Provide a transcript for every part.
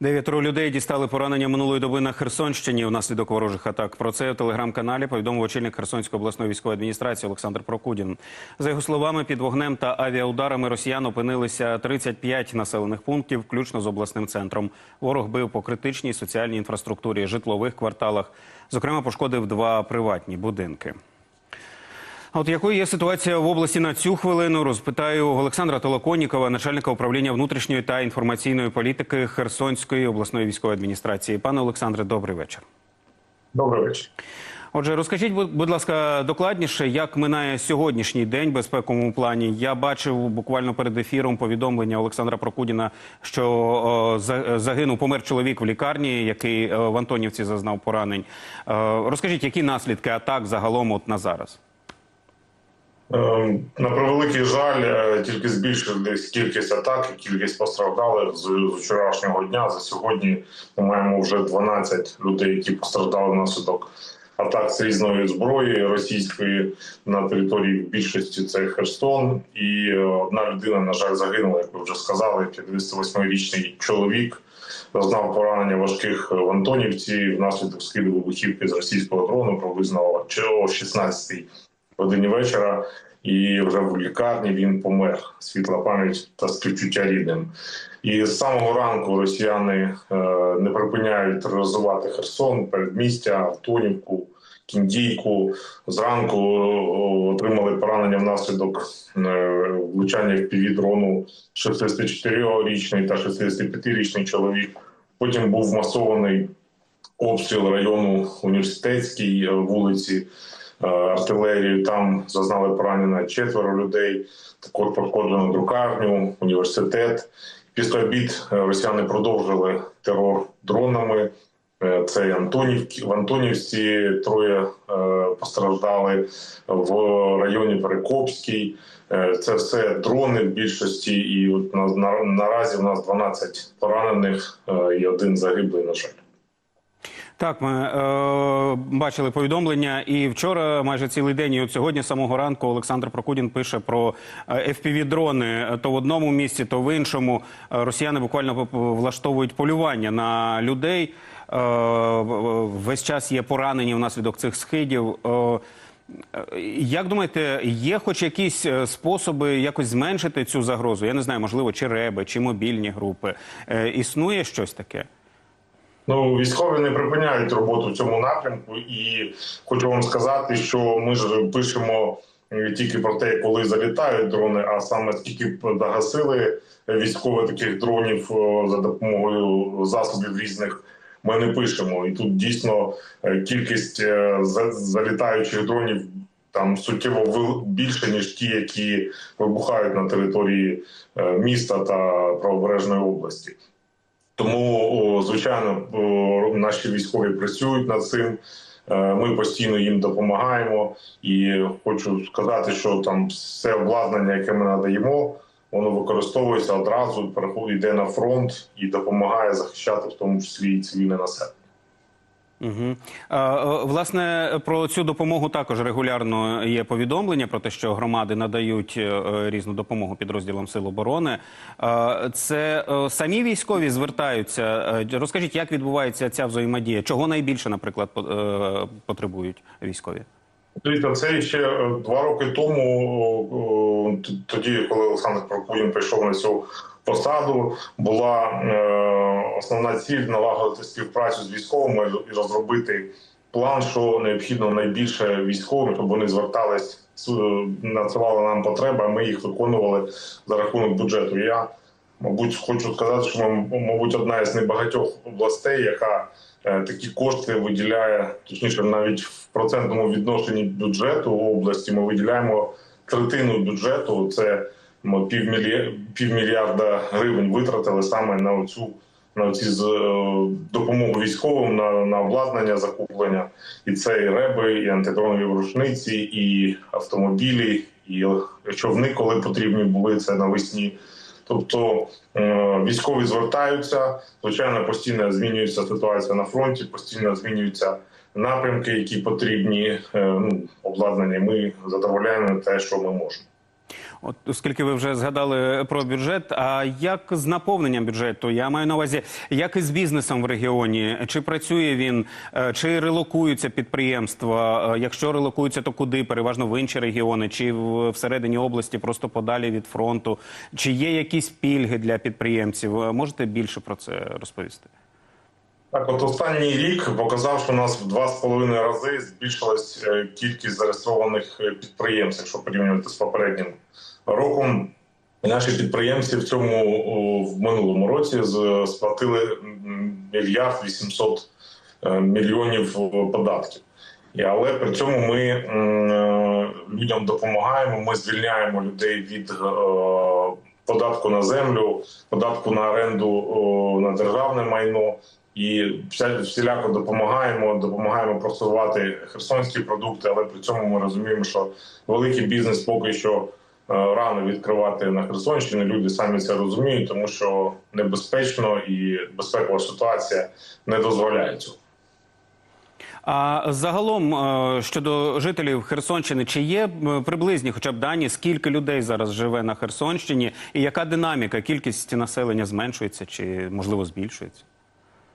Дев'ятеро людей дістали поранення минулої доби на Херсонщині внаслідок ворожих атак. Про це у телеграм-каналі повідомив очільник Херсонської обласної військової адміністрації Олександр Прокудін. За його словами, під вогнем та авіаударами росіян опинилися 35 населених пунктів, включно з обласним центром. Ворог бив по критичній соціальній інфраструктурі, житлових кварталах. Зокрема, пошкодив два приватні будинки. От якою є ситуація в області на цю хвилину? Розпитаю Олександра Толоконікова, начальника управління внутрішньої та інформаційної політики Херсонської обласної військової адміністрації. Пане Олександре, добрий вечір. Добрий вечір. Отже, розкажіть, будь будь ласка, докладніше, як минає сьогоднішній день в безпековому плані. Я бачив буквально перед ефіром повідомлення Олександра Прокудіна, що о, загинув помер чоловік в лікарні, який е, в Антонівці зазнав поранень. Е, розкажіть, які наслідки атак загалом от на зараз? Ем, На превеликий жаль, е, тільки збільшилась кількість атак і кількість постраждалих з вчорашнього дня. За сьогодні ми маємо вже 12 людей, які постраждали внаслідок атак з різної зброї російської на території більшості це Херсон. І е, одна людина, на жаль, загинула, як ви вже сказали, 58-річний чоловік. Зазнав поранення важких в Антонівці внаслідок скиду вибухівки з російського дрону приблизно о 16 годині вечора, і вже в лікарні він помер. Світла пам'ять та співчуття рідним. І з самого ранку росіяни е, не припиняють тероризувати Херсон, передмістя, Антонівку, Кіндійку. Зранку е, отримали поранення внаслідок е, влучання в півдрону 64-річний та 65-річний чоловік. Потім був масований обстріл району університетській вулиці артилерію. Там зазнали поранення четверо людей. Також пошкоджено друкарню, університет. Після обід е, росіяни продовжили терор дронами. Е, Це Антонівки в Антонівці. Троє е, постраждали в районі Перекопський. Е, Це все дрони в більшості, і от на, на, наразі в нас 12 поранених е, і один загиблий. На жаль. Так, ми е, бачили повідомлення, і вчора майже цілий день, і от сьогодні самого ранку Олександр Прокудін пише про FPV-дрони. То в одному місці, то в іншому. Е, Росіяни буквально влаштовують полювання на людей. Е, весь час є поранені внаслідок цих схидів. Е, е, як думаєте, є хоч якісь е, способи якось зменшити цю загрозу? Я не знаю, можливо, чи реби, чи мобільні групи. Е, існує щось таке? Ну, військові не припиняють роботу в цьому напрямку, і хочу вам сказати, що ми ж пишемо е, тільки про те, коли залітають дрони, а саме скільки догасили військові таких дронів за допомогою засобів різних. Ми не пишемо, і тут дійсно е, кількість е, залітаючих дронів там суттєво більше ніж ті, які вибухають на території е, міста та правобережної області. Тому, звичайно, наші військові працюють над цим. Е, Ми постійно їм допомагаємо, і хочу сказати, що там все обладнання, яке ми надаємо, воно використовується одразу, йде на фронт і допомагає захищати в тому числі і цивільне населення. Угу. Власне, про цю допомогу також регулярно є повідомлення про те, що громади надають е, різну допомогу підрозділам Сил оборони. Е, Це е, самі військові звертаються. Е, Розкажіть, як відбувається ця взаємодія? Чого найбільше, наприклад, е, потребують військові? Дивіться, це ще е, два роки тому, тоді, коли Олександр Прокудін прийшов на цю посаду, була е, основна ціль налагодити співпрацю з військовими і розробити план, що необхідно найбільше військовим, щоб вони звертались, с- надсилали нам потреби, а ми їх виконували за рахунок бюджету. Я Мабуть, хочу сказати, що ми, мабуть, одна із небагатьох областей, яка е, такі кошти виділяє, точніше, навіть в процентному відношенні бюджету області ми виділяємо третину бюджету. Це ми півмілья- півмільярда гривень витратили саме на цю на ці з е, допомогу військовим на, на обладнання закуплення. І це і реби, і антидронові рушниці, і автомобілі, і човни, коли потрібні були це навесні. Тобто е, військові звертаються, звичайно, постійно змінюється ситуація на фронті, постійно змінюються напрямки, які потрібні е, ну, обладнання. Ми задоволяємо те, що ми можемо. От оскільки ви вже згадали про бюджет, а як з наповненням бюджету? Я маю на увазі, як із бізнесом в регіоні? Чи працює він, Е, чи релокуються підприємства? Е, Якщо релокуються, то куди? Переважно в інші регіони, чи всередині області, просто подалі від фронту? Чи є якісь пільги для підприємців? Е, Можете більше про це розповісти? Так, от останній рік показав, що у нас в два з половиною рази збільшилась е, кількість зареєстрованих е, підприємств, якщо порівнювати з попереднім роком. Наші підприємці в цьому в минулому році сплатили мільярд 800 е, мільйонів податків. Але при цьому ми людям допомагаємо. Ми звільняємо людей від податку на землю, податку на оренду на державне майно. І всіляко допомагаємо, допомагаємо просувати херсонські продукти, але при цьому ми розуміємо, що великий бізнес поки що е, рано відкривати на Херсонщині. Люди самі це розуміють, тому що небезпечно і безпекова ситуація не дозволяє цього. А загалом е, щодо жителів Херсонщини, чи є е, приблизні, хоча б дані, скільки людей зараз живе на Херсонщині, і яка динаміка? Кількість населення зменшується чи можливо збільшується?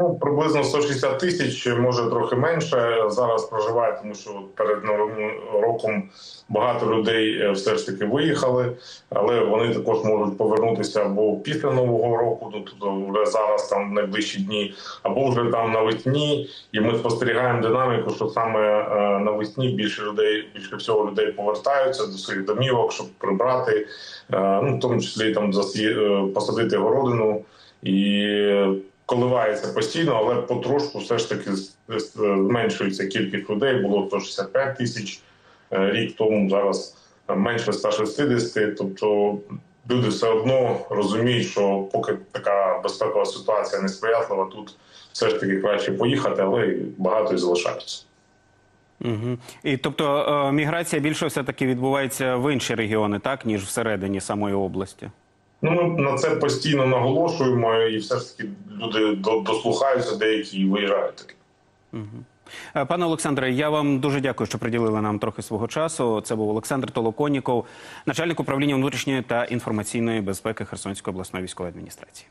Ну, приблизно 160 тисяч, може трохи менше. Зараз проживає, тому що перед новим роком багато людей е, все ж таки виїхали, але вони також можуть повернутися або після нового року, ну тобто вже зараз там в найближчі дні, або вже там навесні. І ми спостерігаємо динаміку, що саме е, навесні більше людей, більше всього людей повертаються до своїх домівок, щоб прибрати, е, ну в тому числі там посадити городину і коливається постійно, але потрошку все ж таки зменшується кількість людей. Було 165 тисяч е, рік тому, зараз менше 160. Тобто люди все одно розуміють, що поки така безпекова ситуація несприятлива, тут все ж таки краще поїхати, але багато і залишаються. Угу. І тобто е, міграція більше все таки відбувається в інші регіони, так ніж всередині самої області. Ну, ми на це постійно наголошуємо, і все ж таки люди дослухаються деякі і виїжджають таки. Е, Пане Олександре, я вам дуже дякую, що приділили нам трохи свого часу. Це був Олександр Толоконіков, начальник управління внутрішньої та інформаційної безпеки Херсонської обласної військової адміністрації.